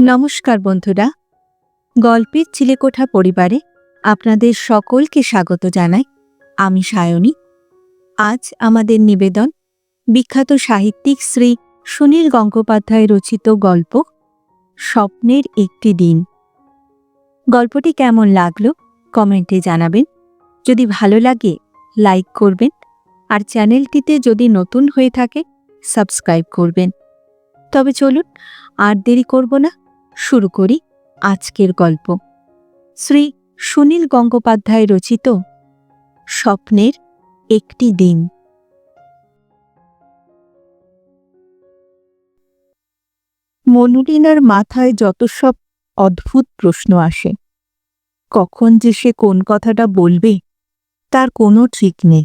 নমস্কার বন্ধুরা। গল্পের চিলেকোঠা পরিবারে আপনাদের সকলকে স্বাগত জানাই। আমি সায়নী। আজ আমাদের নিবেদন বিখ্যাত সাহিত্যিক শ্রী সুনীল গঙ্গোপাধ্যায় রচিত গল্প, স্বপ্নের একটি দিন। গল্পটি কেমন লাগল কমেন্টে জানাবেন। যদি ভালো লাগে, লাইক করবেন। আর চ্যানেলটিতে যদি নতুন হয়ে থাকে, সাবস্ক্রাইব করবেন। তবে চলুন, আর দেরি করব না। শুরু করি আজকের গল্প। শ্রী সুনীল গঙ্গোপাধ্যায় রচিত স্বপ্নের একটি দিন। মনুরিনার মাথায় যত সব অদ্ভুত প্রশ্ন আসে, কখন যে সে কোন কথাটা বলবে, তার কোনো ঠিক নেই।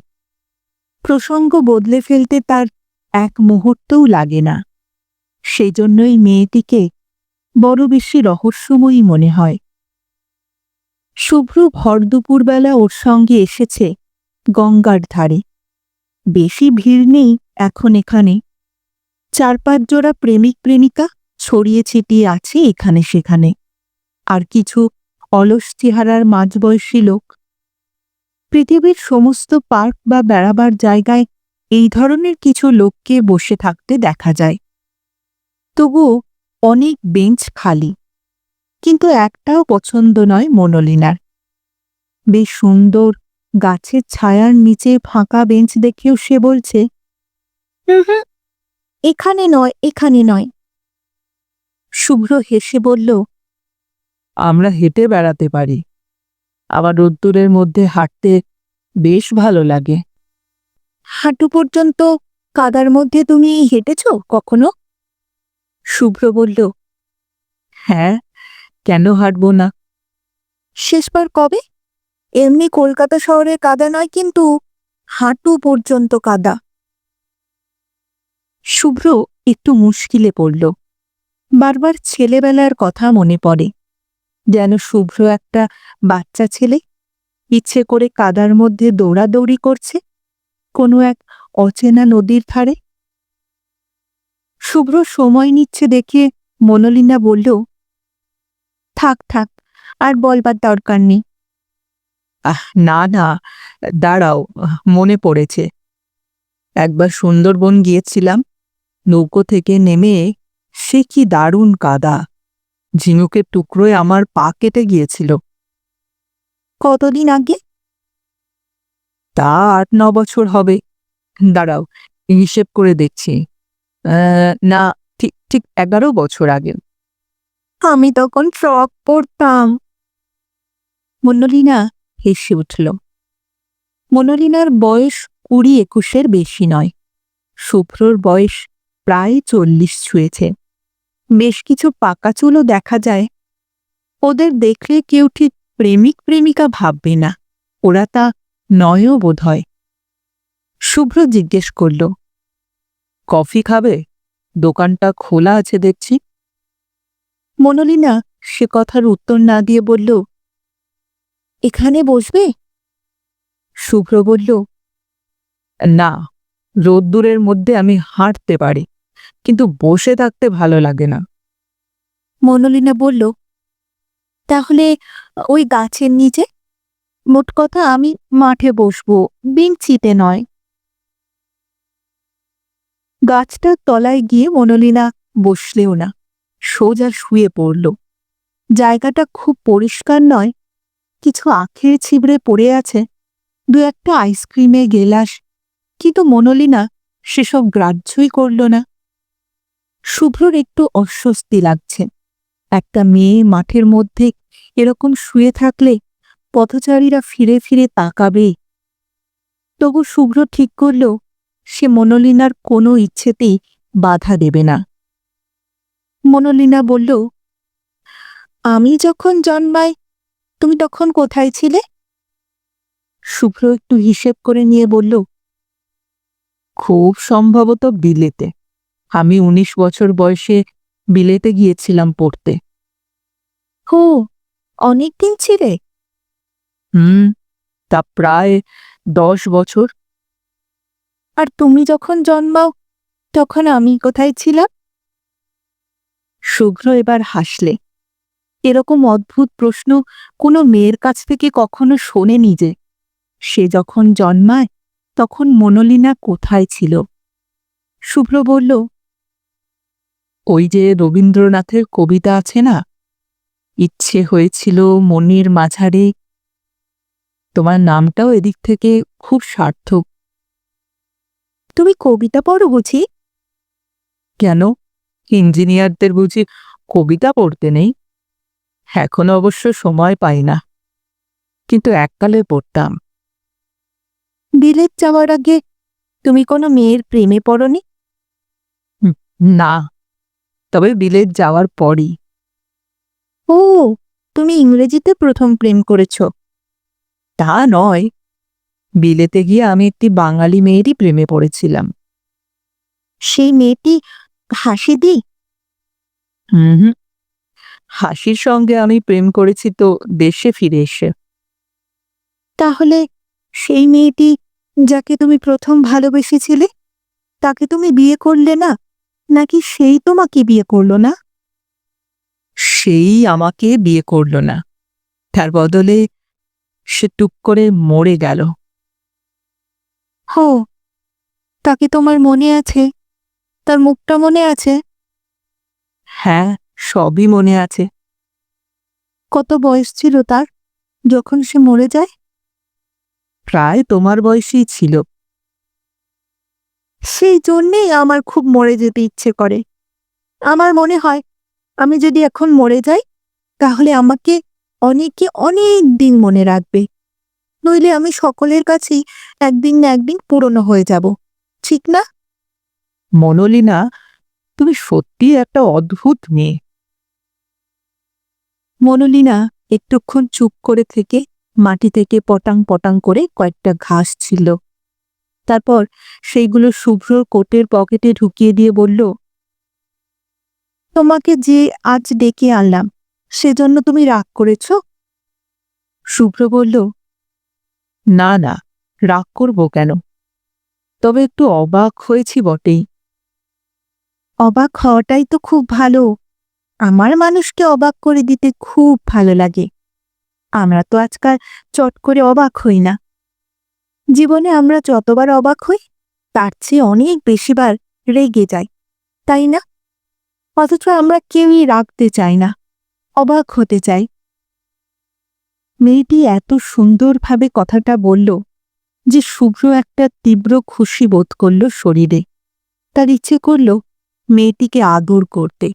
প্রসঙ্গ বদলে ফেলতে তার এক মুহূর্তও লাগে না। সেজন্যই মেয়েটিকে বড় বেশি রহস্যময়ী মনে হয়। শুভ্র ভর দুপুরবেলা ওর সঙ্গে এসেছে গঙ্গার ধারে। বেশি ভিড় নেই এখন এখানে। চার পাঁচ জোড়া প্রেমিক প্রেমিকা ছড়িয়ে ছিটিয়ে আছে এখানে সেখানে। আর কিছু অলস চেহারার মাঝবয়সী লোক। পৃথিবীর সমস্ত পার্ক বা বেড়াবার জায়গায় এই ধরনের কিছু লোককে বসে থাকতে দেখা যায়। তবুও অনেক বেঞ্চ খালি। কিন্তু একটাও পছন্দ নয় মনোলিনার। বেশ সুন্দর গাছের ছায়ার নিচে ফাঁকা বেঞ্চ দেখেও সে বলছে এখানে নয় এখানে নয়। শুভ্র হেসে বলল আমরা হেঁটে বেড়াতে পারি। আবার রোদ্দুরের মধ্যে হাঁটতে বেশ ভালো লাগে। হাঁটু পর্যন্ত কাদার মধ্যে তুমি হেঁটেছ কখনো? শুভ্র বলল হ্যাঁ কেন হাঁটবো না? শেষবার কবে? এমনি কলকাতা শহরের কাদা নয়, কিন্তু হাঁটু পর্যন্ত কাদা। শুভ্র একটু মুশকিলে পড়ল। বারবার ছেলেবেলার কথা মনে পড়ে, যেন শুভ্র একটা বাচ্চা ছেলে, ইচ্ছে করে কাদার মধ্যে দৌড়াদৌড়ি করছে, কোনো এক অচেনা নদীর ধারে। শুভ্র সময় নিচ্ছে দেখে মনোলিনা বলল থাক থাক আর বলবার দরকার নেই। আহ না না দাঁড়াও মনে পড়েছে। একবার সুন্দরবন গিয়েছিলাম নৌকো থেকে নেমে সে কি দারুণ কাদা ঝিনুকের টুকরোয় আমার পা কেটে গিয়েছিল। কতদিন আগে? তা আট ন বছর হবে। দাঁড়াও হিসেব করে দেখছি। না ঠিক ঠিক এগারো বছর আগে। আমি তখন ফ্রক পরতাম। মনোলিনা হেসে উঠল। মনোলিনার বয়স কুড়ি একুশের বেশি নয়। শুভ্রর বয়স প্রায় চল্লিশ ছুঁয়েছে। বেশ কিছু পাকা চুলও দেখা যায়। ওদের দেখলে কেউ ঠিক প্রেমিক প্রেমিকা ভাববে না। ওরা তা নয়ও বোধ হয় শুভ্র জিজ্ঞেস করল কফি খাবে? দোকানটা খোলা আছে দেখছি। মনোলিনা সে কথার উত্তর না দিয়ে বলল, এখানে বসবে? শুভ্র বলল, না, রোদ্দুরের মধ্যে আমি হাঁটতে পারি, কিন্তু বসে থাকতে ভালো লাগে না। মনোলিনা বলল, তাহলে ওই গাছের নিচে? মোট কথা আমি মাঠে বসবো বেঞ্চিতে নয়। গাছটার তলায় গিয়ে মনোলিনা বসলেও না। সোজা শুয়ে পড়ল। জায়গাটা খুব পরিষ্কার নয়, কিছু আখের ছিবড়ে পড়ে আছে, দু একটা আইসক্রিমে গেলাস, কিন্তু মনোলিনা সেসব গ্রাহ্যই করল না। শুভ্রর একটু অস্বস্তি লাগছে। একটা মেয়ে মাঠের মধ্যে এরকম শুয়ে থাকলে পথচারীরা ফিরে ফিরে তাকাবে তবু শুভ্র ঠিক করল সে মনোলিনার কোনো ইচ্ছেতেই বাধা দেবে না। মনোলিনা বলল আমি যখন জন্মাই তুমি তখন কোথায় ছিলে? শুভ্র একটু হিসেব করে নিয়ে বলল খুব সম্ভবত বিলেতে। আমি উনিশ বছর বয়সে বিলেতে গিয়েছিলাম পড়তে। ও অনেকদিন ছিলে? হুম তা প্রায় দশ বছর। আর তুমি যখন জন্মাও, তখন আমি কোথায় ছিলাম? শুভ্র এবার হাসলে। এরকম অদ্ভুত প্রশ্ন কোনো মেয়ের কাছ থেকে কখনো শোনেনি যে, সে যখন জন্মায়, তখন মনোলিনা কোথায় ছিল? শুভ্র বলল, ওই যে রবীন্দ্রনাথের কবিতা আছে না? ইচ্ছে হয়েছিল মনির মাঝারে। তোমার নামটাও এদিক থেকে খুব সার্থক। তুমি কবিতা পড়ো বুঝি? কেন? ইঞ্জিনিয়ারদের বুঝি কবিতা পড়তে নেই? এখন অবশ্য সময় পাই না। কিন্তু এককালে পড়তাম। বিলেত যাওয়ার আগে তুমি কোনো মেয়ের প্রেমে পড়নি? না। তবে বিলেত যাওয়ার পরই। ও তুমি ইংরেজিতে প্রথম প্রেম করেছ। তা নয়। বিলেতে গিয়ে আমি একটি বাঙালি মেয়েরই প্রেমে পড়েছিলাম। সেই মেয়েটি হাসি দি হুম। হাসির সঙ্গে আমি প্রেম করেছি তো দেশে ফিরে এসে। তাহলে সেই মেয়েটি যাকে তুমি প্রথম ভালোবেসেছিলে তাকে তুমি বিয়ে করলে না? নাকি সেই তোমাকে বিয়ে করল না? সেই আমাকে বিয়ে করল না। তার বদলে সে টুক করে মরে গেল। হো তাকে তোমার মনে আছে? তার মুখটা মনে আছে? হ্যাঁ সবই মনে আছে। কত বয়স ছিল তার যখন সে মরে যায়? প্রায় তোমার বয়সী ছিল। সেই জন্যেই আমার খুব মরে যেতে ইচ্ছে করে। আমার মনে হয় আমি যদি এখন মরে যাই তাহলে আমাকে অনেকে অনেক দিন মনে রাখবে। নইলে আমি সকলের কাছেই একদিন না একদিন পুরনো হয়ে যাব। ঠিক না? মনোলিনা তুমি সত্যি একটা অদ্ভুত মেয়ে। মনোলিনা একটুক্ষণ চুপ করে থেকে মাটি থেকে পটাং পটাং করে কয়েকটা ঘাস ছিল। তারপর সেইগুলো শুভ্রর কোটের পকেটে ঢুকিয়ে দিয়ে বলল তোমাকে যে আজ ডেকে আনলাম সেজন্য তুমি রাগ করেছ? শুভ্র বলল না না রাগ করব কেন? তবে একটু অবাক হয়েছি বটেই। অবাক হওয়াটাই তো খুব ভালো। আমার মানুষকে অবাক করে দিতে খুব ভালো লাগে। আমরা তো আজকাল চট করে অবাক হই না। জীবনে আমরা যতবার অবাক হই, তার চেয়ে অনেক বেশিবার রেগে যাই, তাই না? অথচ আমরা কেউই রাখতে চাই না, অবাক হতে চাই। মেয়েটি এত সুন্দরভাবে কথাটা বলল যে শুভ্র একটা তীব্র খুশি বোধ করল শরীরে। তার ইচ্ছে করল মেয়েটিকে আদর করতে।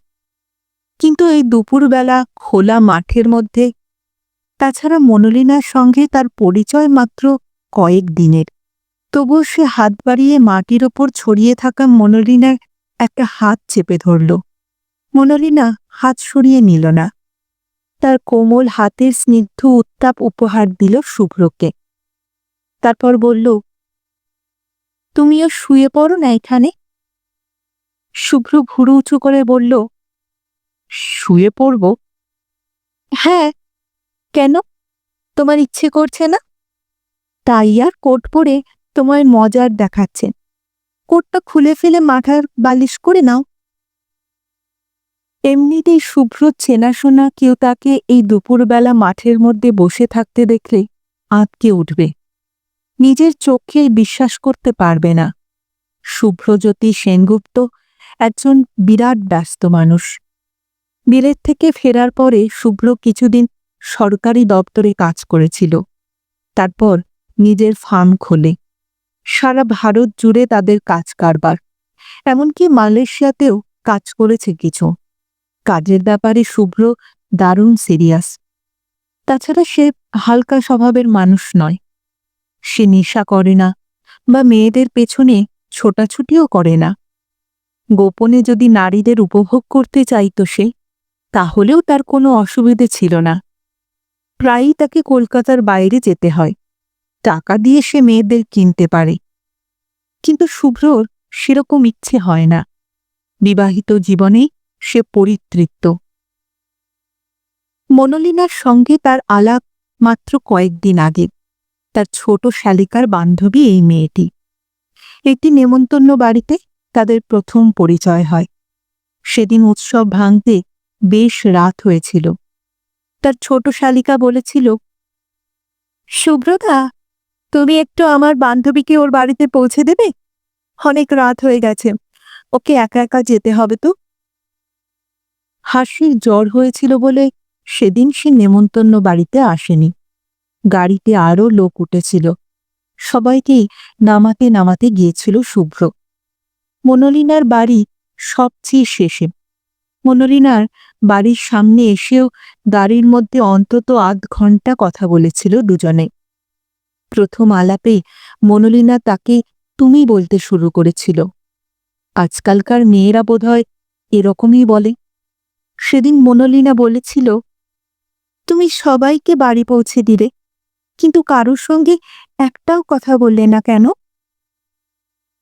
কিন্তু এই দুপুরবেলা খোলা মাঠের মধ্যে, তাছাড়া মনোলিনার সঙ্গে তার পরিচয় মাত্র কয়েক দিনের। তবুও সে হাত বাড়িয়ে মাটির ওপর ছড়িয়ে থাকা মনোলিনার একটা হাত চেপে ধরল। মনোলিনা হাত সরিয়ে নিল না। তার কোমল হাতের স্নিগ্ধ উত্তাপ উপহার দিল শুভ্রকে। তারপর বলল, তুমিও শুয়ে পড়ো না এখানে? শুভ্র ভুরু উঁচু করে বলল, শুয়ে পড়ব? হ্যাঁ কেন? তোমার ইচ্ছে করছে না? তাই আর কোট পরে তোমার মজার দেখাচ্ছে। কোটটা খুলে ফেলে মাথার বালিশ করে নাও। এমনিতেই শুভ্র চেনাশোনা কেউ তাকে এই দুপুরবেলা মাঠের মধ্যে বসে থাকতে দেখলে আঁতকে উঠবে। নিজের চোখেই বিশ্বাস করতে পারবে না। শুভ্রজ্যোতি সেনগুপ্ত একজন বিরাট ব্যস্ত মানুষ। বিলেত থেকে ফেরার পরে শুভ্র কিছুদিন সরকারি দপ্তরে কাজ করেছিল। তারপর নিজের ফার্ম খোলে। সারা ভারত জুড়ে তাদের কাজ কারবার। এমনকি মালয়েশিয়াতেও কাজ করেছে কিছু। কাজের ব্যাপারে শুভ্র দারুণ সিরিয়াস তাছাড়া সে হালকা স্বভাবের মানুষ নয়। সে নেশা করে না বা মেয়েদের পেছনে ছোটাছুটিও করে না। গোপনে যদি নারীদের উপভোগ করতে চাইতো সে, তাহলেও তার কোনো অসুবিধে ছিল না। প্রায়ই তাকে কলকাতার বাইরে যেতে হয়। টাকা দিয়ে সে মেয়েদের কিনতে পারে। কিন্তু শুভ্রর সেরকম ইচ্ছে হয় না। বিবাহিত জীবনেই সে পরিতৃপ্ত। মনোলিনার সঙ্গে তার আলাপ মাত্র কয়েকদিন আগে। তার ছোট শালিকার বান্ধবী এই মেয়েটি। একটি নেমন্তন্ন বাড়িতে তাদের প্রথম পরিচয় হয়। সেদিন উৎসব ভাঙতে বেশ রাত হয়েছিল। তার ছোট শালিকা বলেছিল, সুব্রতা, তুমি একটু আমার বান্ধবীকে ওর বাড়িতে পৌঁছে দেবে? অনেক রাত হয়ে গেছে, ওকে একা একা যেতে হবে তো? হাসির জ্বর হয়েছিল বলে সেদিন সে নেমন্তন্ন বাড়িতে আসেনি। গাড়িতে আরও লোক উঠেছিল। সবাইকেই নামাতে নামাতে গিয়েছিল শুভ্র। মনোলিনার বাড়ি সবচেয়ে শেষে। মনোলিনার বাড়ির সামনে এসেও গাড়ির মধ্যে অন্তত আধ ঘণ্টা কথা বলেছিল দুজনে। প্রথম আলাপে মনোলিনা তাকে তুমি বলতে শুরু করেছিল। আজকালকার মেয়েরা বোধহয় এরকমই বলে। সেদিন মনোলিনা বলেছিল, তুমি সবাইকে বাড়ি পৌঁছে দিলে কিন্তু কারোর সঙ্গে একটাও কথা বললে না কেন?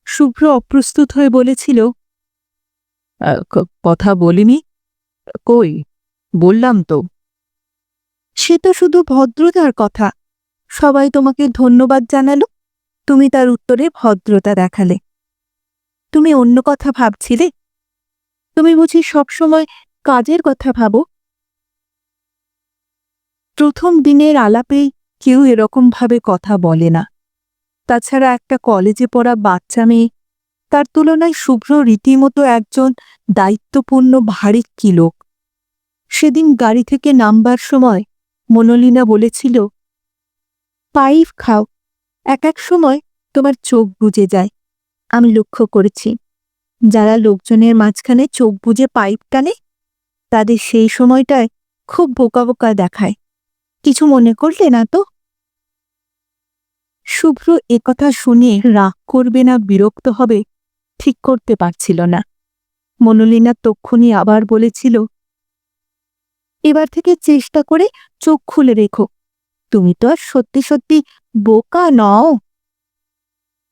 শুভ্র অপ্রস্তুত হয়ে বলেছিল কথা বলিনি। কই? বললাম তো। সে তো শুধু ভদ্রতার কথা। সবাই তোমাকে ধন্যবাদ জানালো। তুমি তার উত্তরে ভদ্রতা দেখালে। তুমি অন্য কথা ভাবছিলে? তুমি বুঝি সবসময় কাজের কথা ভাবো? প্রথম দিনের আলাপেই কেউ এরকমভাবে কথা বলে না। তাছাড়া একটা কলেজে পড়া বাচ্চা মেয়ে, তার তুলনায় শুভ্র রীতিমতো একজন দায়িত্বপূর্ণ, ভারী কি লোক। সেদিন গাড়ি থেকে নামবার সময় মনোলিনা বলেছিল পাইপ খাও। এক এক সময় তোমার চোখ বুজে যায়। আমি লক্ষ্য করেছি, যারা লোকজনের মাঝখানে চোখ বুজে পাইপ টানে, তাদের সেই সময়টায় খুব বোকা বোকা দেখায়। কিছু মনে করলে না তো? শুভ্র একথা শুনে রাগ করবে না, বিরক্ত হবে, ঠিক করতে পারছিল না। মনোলিনা তক্ষুনি আবার বলেছিল, এবার থেকে চেষ্টা করে চোখ খুলে রেখো। তুমি তো আর সত্যি সত্যি বোকা নও।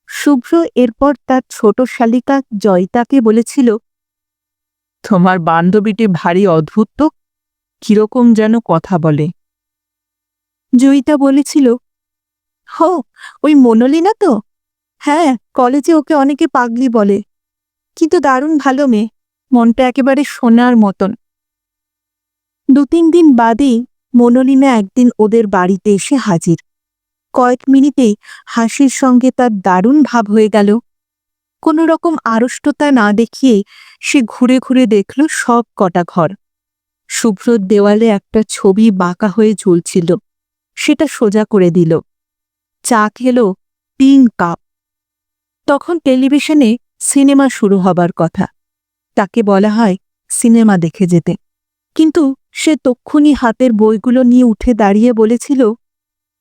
শুভ্র এরপর তার ছোট শালিকা জয়িতাকে বলেছিল, তোমার বান্ধবীটি ভারী অদ্ভুত কীরকম যেন কথা বলে? জয়িতা বলেছিল হো ওই মনোলিনা তো? হ্যাঁ কলেজে ওকে অনেকে পাগলি বলে। কিন্তু দারুণ ভালো মেয়ে, মনটা একেবারে সোনার মতন। দু তিন দিন বাদেই মনোলিনা একদিন ওদের বাড়িতে এসে হাজির। কয়েক মিনিটেই হাসির সঙ্গে তার দারুণ ভাব হয়ে গেল। কোনো রকম আড়ষ্টতা না দেখিয়ে সে ঘুরে ঘুরে দেখল সব কটা ঘর। শুভ্রর দেওয়ালে একটা ছবি বাঁকা হয়ে ঝুলছিল। সেটা সোজা করে দিল। চা খেলো তিন কাপ। তখন টেলিভিশনে সিনেমা শুরু হবার কথা। তাকে বলা হয় সিনেমা দেখে যেতে। কিন্তু সে তক্ষুনি হাতের বইগুলো নিয়ে উঠে দাঁড়িয়ে বলেছিল,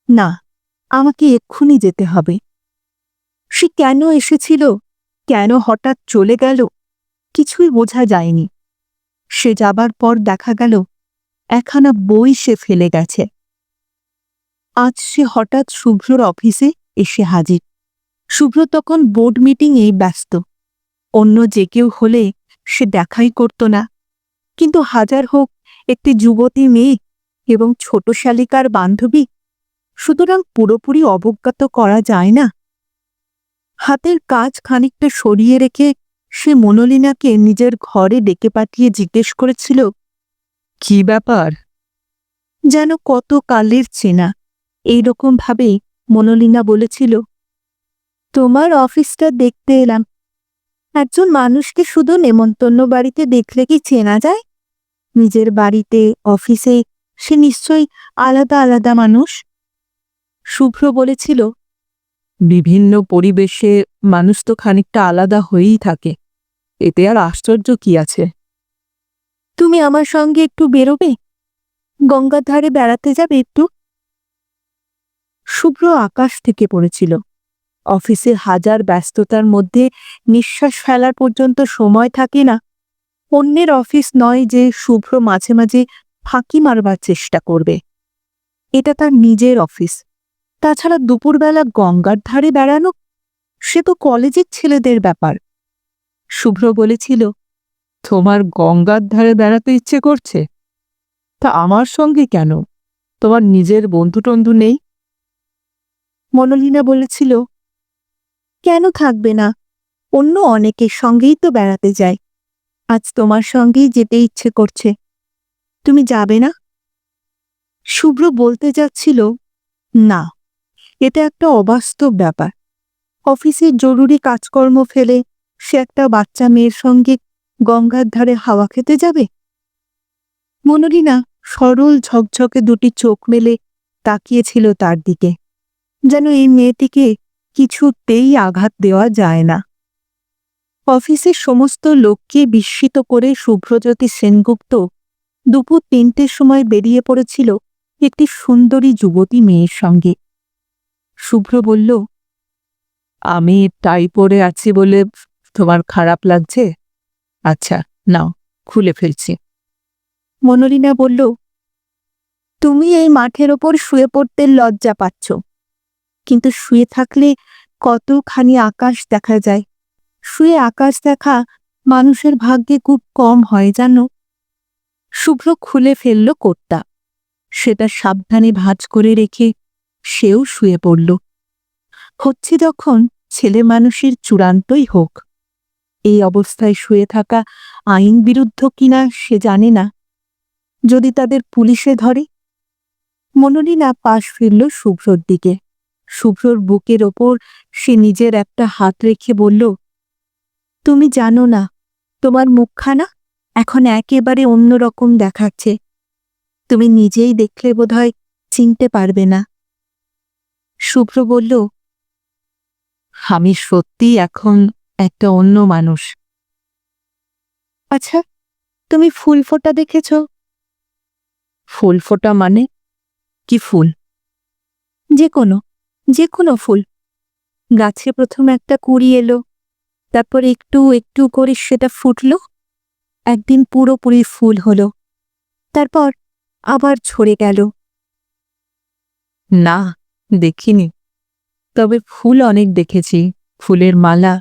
না, আমাকে এক্ষুনি যেতে হবে। সে কেন এসেছিল? কেন হঠাৎ চলে গেল? কিছুই বোঝা যায়নি। সে যাবার পর দেখা গেল, একখানা বই সে ফেলে গেছে। আজ সে হঠাৎ শুভ্রর অফিসে এসে হাজির। শুভ্র তখন বোর্ড মিটিংয়ে ব্যস্ত। অন্য যে কেউ হলে সে দেখাই করত না। কিন্তু হাজার হোক, একটি যুবতী মেয়ে এবং ছোট শালিকার বান্ধবী, সুতরাং পুরোপুরি অবজ্ঞাত করা যায় না। হাতের কাজ খানিকটা সরিয়ে রেখে সে মনোলিনাকে নিজের ঘরে ডেকে পাঠিয়ে জিজ্ঞেস করেছিল, কি ব্যাপার? যেন কত কালের চেনা। এইরকম ভাবে মনোলিনা বলেছিল, তোমার অফিসটা দেখতে এলাম। একজন মানুষকে শুধু নেমন্তন্ন বাড়িতে দেখলে কি চেনা যায়? নিজের বাড়িতে, অফিসে, সে নিশ্চয়ই আলাদা আলাদা মানুষ? শুভ্র বলেছিল, বিভিন্ন পরিবেশে মানুষ তো খানিকটা আলাদা হয়েই থাকে। এতে আর আশ্চর্য কি আছে? তুমি আমার সঙ্গে একটু বেরোবে? গঙ্গার ধারে বেড়াতে যাবে একটু? শুভ্র আকাশ থেকে পড়েছিল। অফিসের হাজার ব্যস্ততার মধ্যে নিঃশ্বাস ফেলার পর্যন্ত সময় থাকে না। অন্যের অফিস নয় যে শুভ্র মাঝে মাঝে ফাঁকি মারবার চেষ্টা করবে। এটা তার নিজের অফিস। তাছাড়া দুপুরবেলা গঙ্গার ধারে বেড়ানো, সে তো কলেজের ছেলেদের ব্যাপার। শুভ্র বলেছিল, তোমার গঙ্গার ধারে বেড়াতে ইচ্ছে করছে? তা আমার সঙ্গে কেন? তোমার নিজের বন্ধু টন্ধু নেই? মনোলিনা বলেছিল, কেন থাকবে না? অন্য অনেকের সঙ্গেই তো বেড়াতে যায় আজ তোমার সঙ্গেই যেতে ইচ্ছে করছে। তুমি যাবে না? শুভ্র বলতে যাচ্ছিল, না, এটা একটা অবাস্তব ব্যাপার। অফিসের জরুরি কাজকর্ম ফেলে সে একটা বাচ্চা মেয়ের সঙ্গে গঙ্গার ধারে হাওয়া খেতে যাবে? মনোরিনা সরল ঝকঝকে দুটি চোখ মেলে তাকিয়েছিল তার দিকে। যেন এই মেয়েটিকে কিছুতেই আঘাত দেওয়া যায় না। অফিসের সমস্ত লোককে বিস্মিত করে শুভ্রজ্যোতি সেনগুপ্ত দুপুর তিনটের সময় বেরিয়ে পড়েছিল একটি সুন্দরী যুবতী মেয়ের সঙ্গে। শুভ্র বলল, আমি টাই পরে আছি বলে তোমার খারাপ লাগছে? আচ্ছা নাও, খুলে ফেলছি। মনোরিনা বলল, তুমি এই মাঠের ওপর শুয়ে পড়তে লজ্জা পাচ্ছ। কিন্তু শুয়ে থাকলে কতখানি আকাশ দেখা যায়? শুয়ে আকাশ দেখা মানুষের ভাগ্যে খুব কম হয়, জানো? শুভ্র খুলে ফেলল কোটটা। সেটা সাবধানে ভাঁজ করে রেখে সেও শুয়ে পড়ল। হচ্ছে যখন ছেলে মানুষের চূড়ান্তই হোক। এই অবস্থায় শুয়ে থাকা আইন বিরুদ্ধ কিনা সে জানে না। যদি তাদের পুলিশে ধরে। মনোরিনা পাশ ফিরল শুভ্রর দিকে। শুভ্রর বুকের ওপর সে নিজের একটা হাত রেখে বলল, তুমি জানো না, তোমার মুখখানা এখন একেবারে অন্যরকম দেখাচ্ছে। তুমি নিজেই দেখলে বোধহয় চিনতে পারবে না। শুভ্র বলল, আমি সত্যি এখন একটা অন্য মানুষ। আচ্ছা তুমি ফুল ফোটা দেখেছ? ফুল ফোটা মানে কি ফুল? যে কোনো। যে কোনো ফুল। গাছে প্রথম একটা কুড়ি এলো তারপর একটু একটু করে সেটা ফুটলো। একদিন পুরোপুরি ফুল হলো তারপর আবার ঝরে গেল। না দেখিনি। তবে ফুল অনেক দেখেছি ফুলের মালা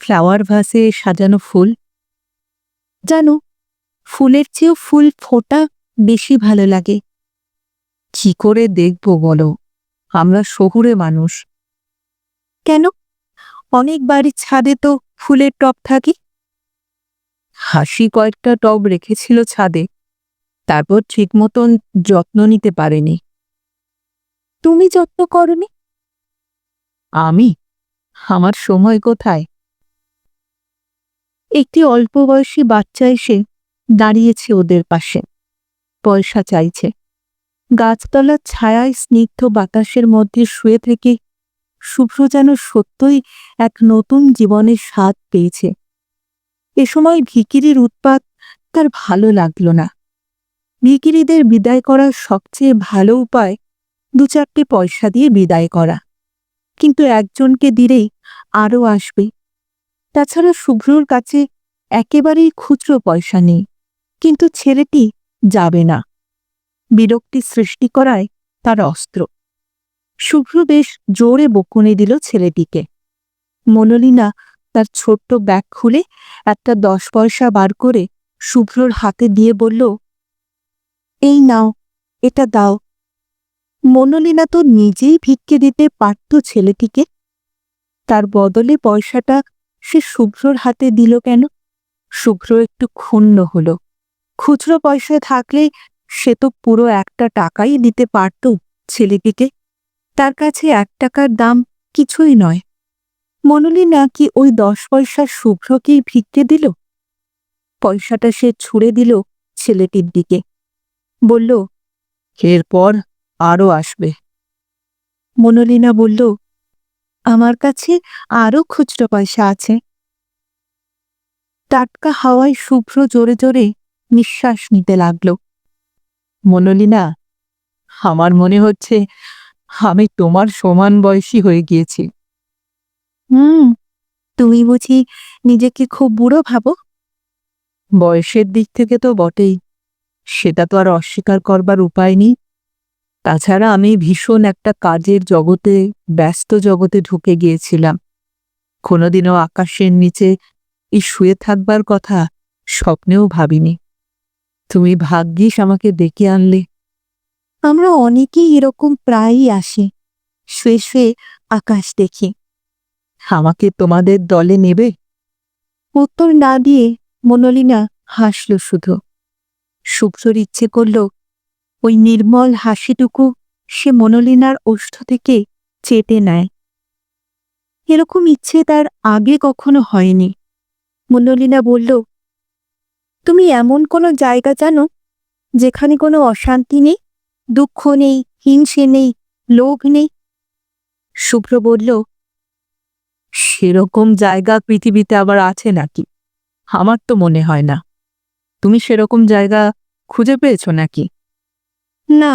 ফ্লাওয়ার ভাসে সাজানো ফুল। জানো ফুলের চেয়েও ফুল ফোটা বেশি ভালো লাগে। কি করে দেখব বলো? আমরা শহুরে মানুষ। কেন? অনেক বাড়ির ছাদে তো ফুলের টব থাকে। হাসি কয়েকটা টব রেখেছিল ছাদে। তারপর ঠিক মতন যত্ন নিতে পারেনি। তুমি যত্ন করনি? আমি? আমার সময় কোথায়? একটি অল্প বয়সী বাচ্চা এসে দাঁড়িয়েছে ওদের পাশে। পয়সা চাইছে। গাছতলার ছায়ায় স্নিগ্ধ বাতাসের মধ্যে শুয়ে থেকে শুভ্র যেন সত্যই এক নতুন জীবনের স্বাদ পেয়েছে। এ সময় ভিকিরির উৎপাত তার ভালো লাগল না। ভিকিরিদের বিদায় করার সবচেয়ে ভালো উপায় দু চারটে পয়সা দিয়ে বিদায় করা। কিন্তু একজনকে দিলেই আরও আসবে। তাছাড়া শুভ্রর কাছে একেবারেই খুচরো পয়সা নেই। কিন্তু ছেলেটি যাবে না। বিরক্তি সৃষ্টি করায় তার অস্ত্র। শুভ্র বেশ জোরে বকুনে দিল ছেলেটিকে। মনোলিনা তার ছোট্ট ব্যাগ খুলে একটা দশ পয়সা বার করে শুভ্রর হাতে দিয়ে বলল, এই নাও, এটা দাও। মনোলিনা তো নিজেই ভিক্ষে দিতে পারত ছেলেটিকে। তার বদলে পয়সাটা সে শুভ্রর হাতে দিল কেন? শুভ্র একটু ক্ষুণ্ণ হল। খুচরো পয়সা থাকলে সে তো পুরো একটা টাকাই দিতে পারত ছেলেটিকে। তার কাছে এক টাকার দাম কিছুই নয়। মনোলিনা কি ওই দশ পয়সা শুভ্রকেই ভিক্ষে দিল? পয়সাটা সে ছুঁড়ে দিল ছেলেটির দিকে। বলল এরপর আরও আসবে। মনোলিনা বলল আমার কাছে আরও খুচরো পয়সা আছে। টাটকা হাওয়ায় শুভ্র জোরে জোরে নিঃশ্বাস নিতে লাগল। মনোলিনা আমার মনে হচ্ছে আমি তোমার সমান বয়সী হয়ে গিয়েছি। হুম তুমি বুঝি নিজেকে খুব বুড়ো ভাবো? বয়সের দিক থেকে তো বটেই সেটা তো আর অস্বীকার করবার উপায় নেই। তাছাড়া আমি ভীষণ একটা কাজের জগতে ব্যস্ত জগতে ঢুকে গিয়েছিলাম। কোনোদিনও আকাশের নিচে এই শুয়ে থাকবার কথা স্বপ্নেও ভাবিনি। তুমি ভাগ্যিস আমাকে ডেকে আনলে। আমরা অনেকেই এরকম প্রায়ই আসি শুয়ে শুয়ে আকাশ দেখি। আমাকে তোমাদের দলে নেবে? উত্তর না দিয়ে মনোলিনা হাসল শুধু। শুভ্রর ইচ্ছে করল ওই নির্মল হাসিটুকু সে মনোলিনার ওষ্ঠ থেকে চেটে নেয়। এরকম ইচ্ছে তার আগে কখনো হয়নি। মনোলিনা বলল তুমি এমন কোনো জায়গা জানো যেখানে কোনো অশান্তি নেই, দুঃখ নেই, হিংসে নেই, লোভ নেই? শুভ্র বলল, সেরকম জায়গা পৃথিবীতে আবার আছে নাকি? আমার তো মনে হয় না। তুমি সেরকম জায়গা খুঁজে পেয়েছ নাকি? না,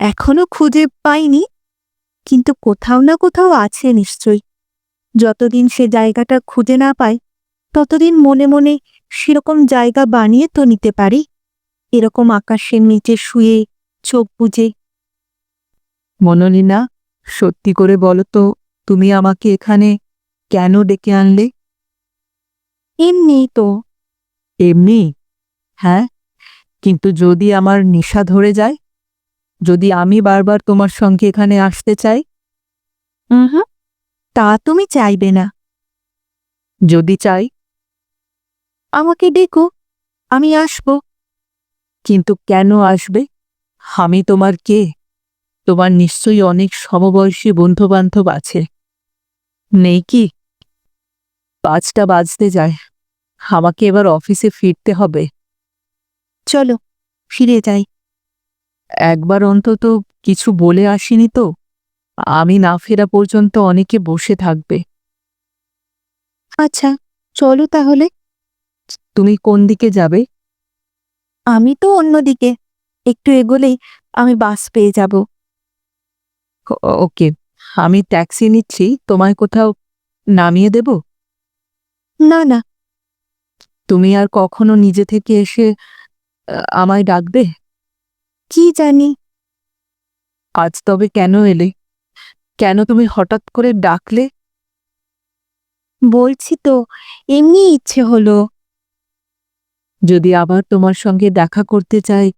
এখনও খুঁজে পাইনি, কিন্তু কোথাও না কোথাও আছে নিশ্চয়ই। যতদিন সে জায়গাটা খুঁজে না পায় ততদিন মনে মনে সেরকম জায়গা বানিয়ে তো নিতে পারি। এরকম আকাশের নিচে শুয়ে চোখ বুজে। মনোলিনা সত্যি করে বলো তো তুমি আমাকে এখানে কেন ডেকে আনলে? এমনি তো। এমনি? হ্যাঁ কিন্তু যদি আমার নেশা ধরে যায় যদি আমি বারবার তোমার সঙ্গে এখানে আসতে চাই? তা তুমি চাইবে না। যদি চাই আমাকে ডেকো আমি আসব। কিন্তু কেন আসবে? আমি তোমার কে? তোমার নিশ্চয়ই অনেক সমবয়সী বন্ধুবান্ধব আছে। নেই কি? পাঁচটা বাজতে যায়। আমাকে এবার অফিসে ফিরতে হবে। চলো ফিরে যাই। একবার অন্তত কিছু বলে আসিনি তো। আমি না ফেরা পর্যন্ত অনেকে বসে থাকবে। আচ্ছা চলো তাহলে। তুমি কোন দিকে যাবে? আমি তো অন্যদিকে একটু এগোলেই আমি বাস পেয়ে যাব। ওকে। আমি ট্যাক্সি নিচ্ছি তোমায় কোথাও নামিয়ে দেব? না না। তুমি আর কখনো নিজে থেকে এসে আমায় ডাকবে? কি জানি। আজ তবে কেন এলে? কেন তুমি হঠাৎ করে ডাকলে? বলছি তো এমনি ইচ্ছে হলো। যদি আবার তোমার সঙ্গে দেখা করতে চাই,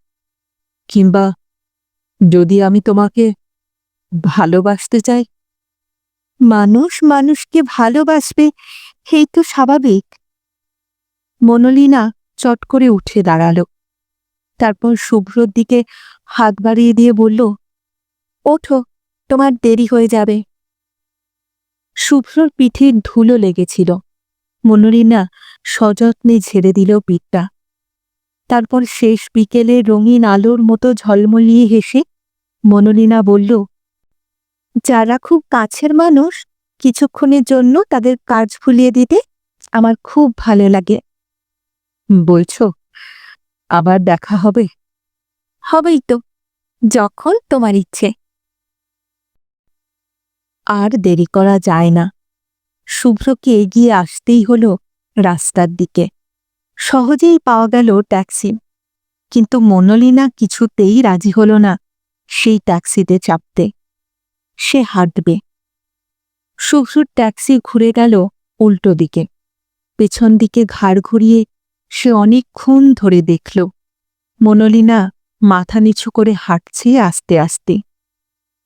কিংবা যদি আমি তোমাকে ভালোবাসতে চাই? মানুষ মানুষকে ভালোবাসবে, এই তো স্বাভাবিক। মনোলিনা চট করে উঠে দাঁড়াল। তারপর শুভ্রর দিকে হাত বাড়িয়ে দিয়ে বলল, ওঠো, তোমার দেরি হয়ে যাবে। শুভ্রর পিঠে ধুলো লেগেছিল। মনোলিনা সযত্নে ঝেড়ে দিল পিঠটা। তারপর শেষ বিকেলে রঙিন আলোর মতো ঝলমলিয়ে হেসে মনোলিনা বলল, যারা খুব কাছের মানুষ, কিছুক্ষণের জন্য তাদের কাজ ভুলিয়ে দিতে আমার খুব ভালো লাগে। বলছো, আবার দেখা হবে? হবেই তো, যখন তোমার ইচ্ছে। আর দেরি করা যায় না। শুভ্রকে এগিয়ে আসতেই হলো রাস্তার দিকে। সহজেই পাওয়া গেল ট্যাক্সি। কিন্তু মনোলিনা কিছুতেই রাজি হল না সেই ট্যাক্সিতে চাপতে। সে হাঁটবে। শুভ্রর ট্যাক্সি ঘুরে গেল উল্টো দিকে। পেছন দিকে ঘাড় ঘুরিয়ে সে অনেকক্ষণ ধরে দেখল, মনোলিনা মাথা নিচু করে হাঁটছে আস্তে আস্তে।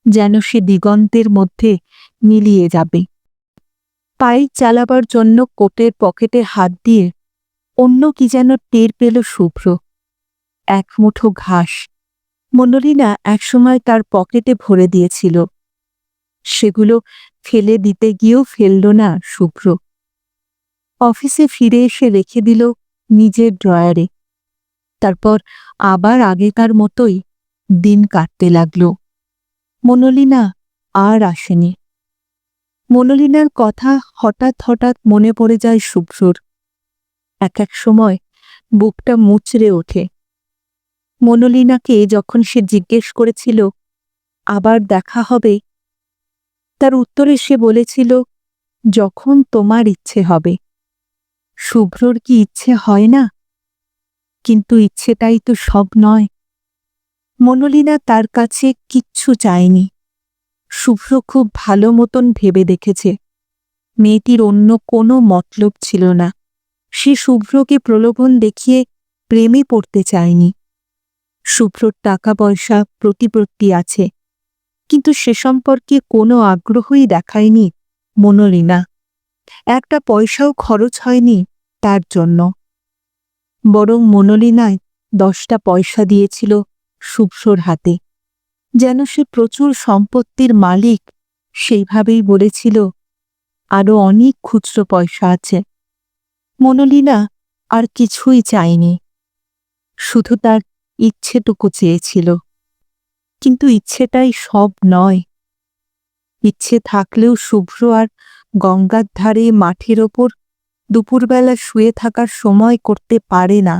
যেন সে দিগন্তের মধ্যে মিলিয়ে যাবে। পায়ে চালাবার জন্য কোটের পকেটে হাত দিয়ে অন্য কি যেন টের পেল শুভ্র। এক মুঠো ঘাস। মনোলিনা একসময় তার পকেটে ভরে দিয়েছিল। সেগুলো ফেলে দিতে গিয়েও ফেলল না শুভ্র। অফিসে ফিরে এসে রেখে দিল নিজের ড্রয়ারে। তারপর আবার আগেকার মতোই দিন কাটতে লাগল। মনোলিনা আর আসেনি। মনোলিনার কথা হঠাৎ হঠাৎ মনে পড়ে যায় শুভ্রর এক এক সময় বুকটা মুচড়ে ওঠে। মনোলিনাকে যখন সে জিজ্ঞেস করেছিল, আবার দেখা হবে? তার উত্তরে সে বলেছিল, যখন তোমার ইচ্ছে হবে। শুভ্রর কি ইচ্ছে হয় না? কিন্তু ইচ্ছেটাই তো সব নয়। মনোলিনা তার কাছে কিচ্ছু চায়নি। শুভ্র খুব ভালো মতন ভেবে দেখেছে। মেয়েটির অন্য কোনো মতলব ছিল না। সে শুভ্রকে প্রলোভন দেখিয়ে প্রেমে পড়তে চায়নি। শুভ্রর টাকা পয়সা প্রতিপত্তি আছে। কিন্তু সে সম্পর্কে কোনো আগ্রহই দেখায়নি মনোলিনা। একটা পয়সাও খরচ হয়নি তার জন্য। বরং মনোলিনায় দশটা পয়সা দিয়েছিল শুভ্রর হাতে। যেন সে প্রচুর সম্পত্তির মালিক, সেইভাবেই বলেছিল আরও অনেক খুচরো পয়সা আছে। মনোলিনা আর কিছুই চায়নি। শুধু তার ইচ্ছেটুকু চেয়েছিল। কিন্তু ইচ্ছেটাই সব নয়। ইচ্ছে থাকলেও শুভ্র আর গঙ্গার ধারে মাঠের ওপর দুপুরবেলা শুয়ে থাকার সময় করতে পারে না।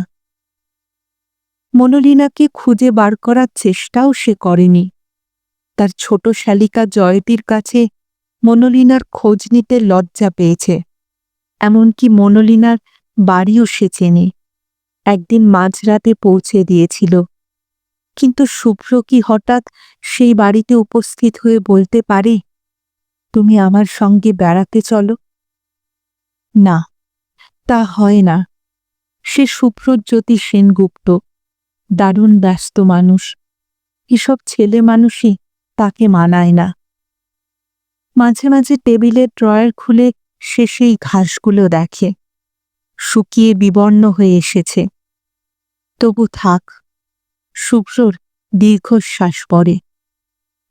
মনোলিনাকে খুঁজে বার করার চেষ্টাও সে করেনি। তার ছোট শালিকা জয়তীর কাছে মনোলিনার খোঁজ নিতে লজ্জা পেয়েছে। এমনকি মনোলিনার বাড়িও সে চেনে। একদিন মাঝরাতে পৌঁছে দিয়েছিল। কিন্তু শুভ্র কি হঠাৎ সেই বাড়িতে উপস্থিত হয়ে বলতে পারে, তুমি আমার সঙ্গে বেড়াতে চলো? না, তা হয় না। সে সুপ্রজ্যোতি সেনগুপ্ত দারুণ ব্যস্ত মানুষ। এসব ছেলে মানুষই তাকে মানায় না। মাঝে মাঝে টেবিলের ড্রয়ার খুলে সে সেই ঘাসগুলো দেখে। শুকিয়ে বিবর্ণ হয়ে এসেছে। তবু থাক, শুভ্রর দীর্ঘশ্বাস পড়ে।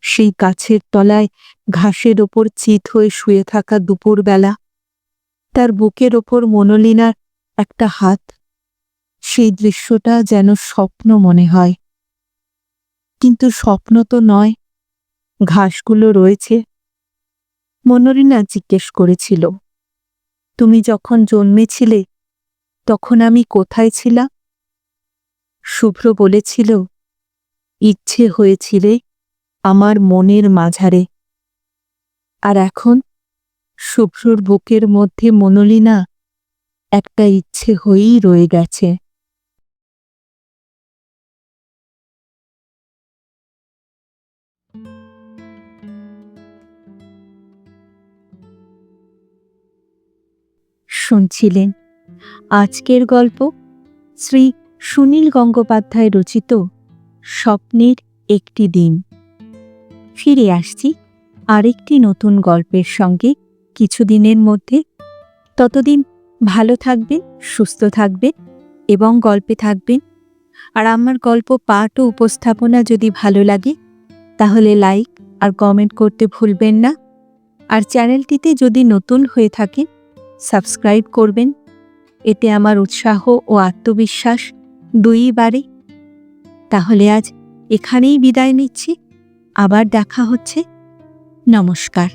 সেই গাছের তলায় ঘাসের ওপর চিত হয়ে শুয়ে থাকা দুপুরবেলা, তার বুকের ওপর মনোলিনার একটা হাত সেই দৃশ্যটা যেন স্বপ্ন মনে হয়। কিন্তু স্বপ্ন তো নয়, ঘাসগুলো রয়েছে। মনোরিনা জিজ্ঞেস করেছিল, তুমি যখন জন্মেছিলে, তখন আমি কোথায় ছিলাম? শুভ্র বলেছিল, ইচ্ছে হয়েছিলে আমার মনের মাঝারে। আর এখন শুভ্রর বুকের মধ্যে মনোলিনা একটা ইচ্ছে হয়েই রয়ে গেছে। শুনছিলেন। আজকের গল্প শ্রী সুনীল গঙ্গোপাধ্যায় রচিত স্বপ্নের একটি দিন। ফিরে আসছি আরেকটি নতুন গল্পের সঙ্গে কিছুদিনের মধ্যে। ততদিন ভালো থাকবেন, সুস্থ থাকবেন এবং গল্পে থাকবেন। আর আমার গল্প পাঠ ও উপস্থাপনা যদি ভালো লাগে, তাহলে লাইক আর কমেন্ট করতে ভুলবেন না। আর চ্যানেলটিতে যদি নতুন হয়ে থাকেন সাবস্ক্রাইব করবেন। এতে আমার উৎসাহ ও আত্মবিশ্বাস দুই বাড়ে। তাহলে আজ এখানেই বিদায় নিচ্ছি। আবার দেখা হচ্ছে। নমস্কার।